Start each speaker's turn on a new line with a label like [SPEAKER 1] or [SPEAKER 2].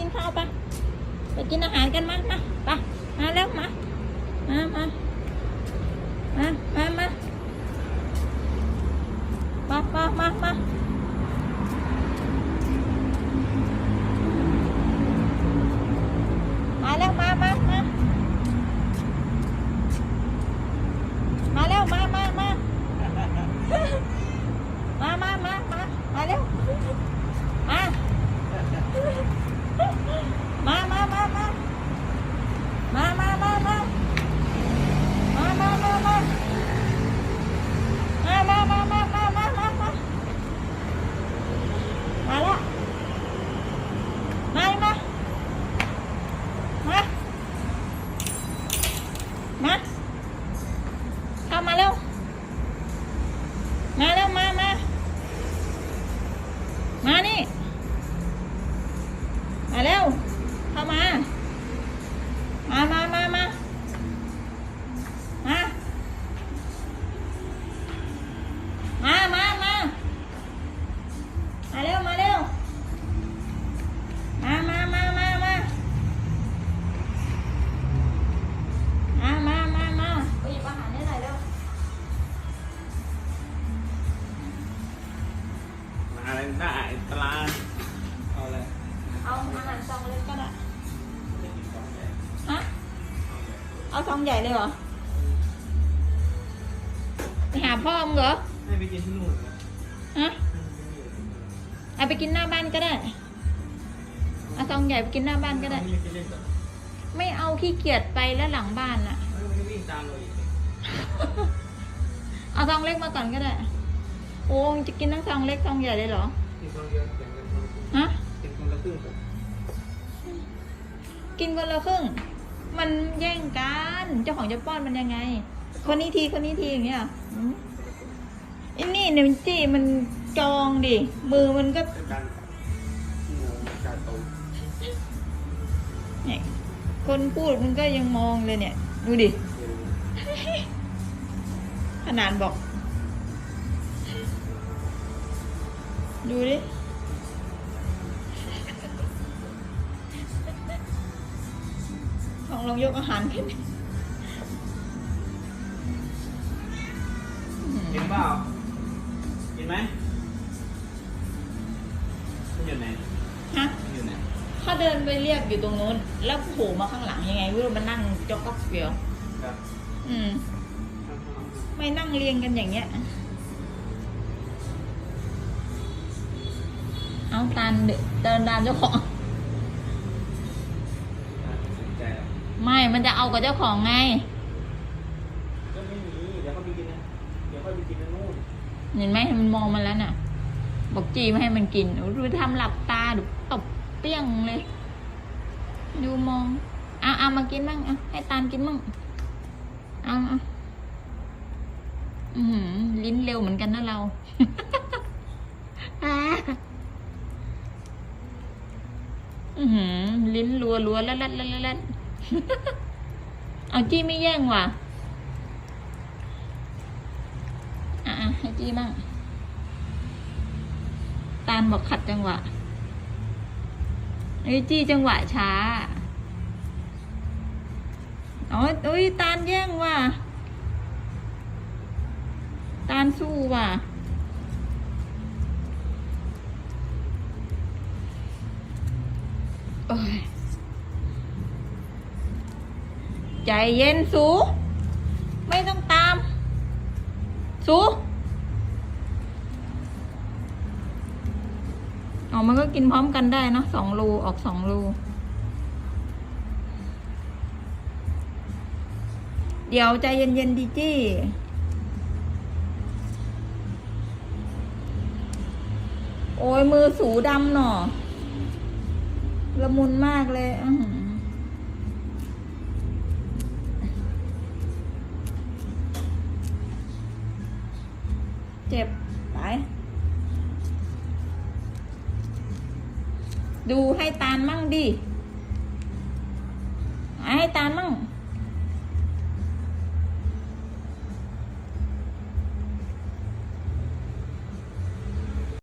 [SPEAKER 1] กินข้าวไปไปกินอาหารกันมามาไปมาแล้วมา มามามามามามามามา ซองเล็กก็ได้
[SPEAKER 2] ไม่กินของใหญ่
[SPEAKER 1] ฮะเอาซองใหญ่เลยเหรอไปหาพ่อมึงเหรอ
[SPEAKER 2] ให้ไปกินที่นู่นนะ
[SPEAKER 1] ฮะเอาไปกินหน้าบ้านก็ได้เอาซองใหญ่ไปกินหน้าบ้านก็ได้
[SPEAKER 2] ไม่ได้เล่นแบบ
[SPEAKER 1] ไม่เอาขี้เกียจไปแล้วหลังบ้านอะ
[SPEAKER 2] ไม่ได้วิ่งตามเราอีก
[SPEAKER 1] เอาซองเล็กมาก่อนก็ได้ โอ้มึงจะกินทั้งซองเล็กซองใหญ่เลยเหรอ
[SPEAKER 2] กินคนเดียวแบ่งกัน กินคนละครึ่ง
[SPEAKER 1] มันแย่งกัน เจ้าของจะป้อนมันยังไง คนนี้ทีคนนี้ทีอย่างเงี้ยออืมไอ้นี่เนี่ยมันจี้มันจองดิ มือมันก็
[SPEAKER 2] การที่เราการโต
[SPEAKER 1] เนี่ยคนพูดมันก็ยังมองเลยเนี่ย ดูดิ ขนาดบอก ดูดิ ลองลองยกอาหารขึ้น
[SPEAKER 2] กินเปล่ากินไหมมันอยู่ไหน
[SPEAKER 1] ฮะ
[SPEAKER 2] มันอยู่ไหน
[SPEAKER 1] เขาเดินไปเรียกอยู่ตรงนู้น แล้วโผล่มาข้างหลังยังไงไม่รู้มันนั่งจอกก๊อกเดียว
[SPEAKER 2] ครับ
[SPEAKER 1] อืม ไม่นั่งเรียงกันอย่างเงี้ย เอาตานเดเดินตามเจ้าของ
[SPEAKER 2] สนใจอะ
[SPEAKER 1] ไม่มันจะเอากับเจ้าของไง
[SPEAKER 2] ก็ไม่มีเดี๋ยวเขาไปกินนะเดี๋ยวเขาไปกินนะนู่น
[SPEAKER 1] เห็นไหมมันมองมันแล้วน่ะ บอกจีไม่ให้มันกินโอ้ดูทำหลับตาดูตบเปี้ยงเลย ดูมองเอาเอามากินบ้างเอาให้ตาลกินบ้างเอาเอาอือหือลิ้นเร็วเหมือนกันนะเราอ่าอือหือลิ้นรัวรัวแล้วแล้วแล้วแล้ว เอาจี้ไม่แย่งว่ะ อะให้จี้บ้าง ตาลบอกขัดจังหวะไอ้ยจี้จังหวะช้า อ๋ออุ้ยตาลแย่งว่ะ ตาลสู้ว่ะโอ้ย ใจเย็นสู ไม่ต้องตาม สูอ๋อมันก็กินพร้อมกันได้นะสองรูออกสองรูเดี๋ยวใจเย็นๆดีจี้ โอ้ยมือสูดำหน่อละมุนมากเลย อือ เจ็บ ไป ดูให้ตาลมั่งดิ ให้ตาลมั่ง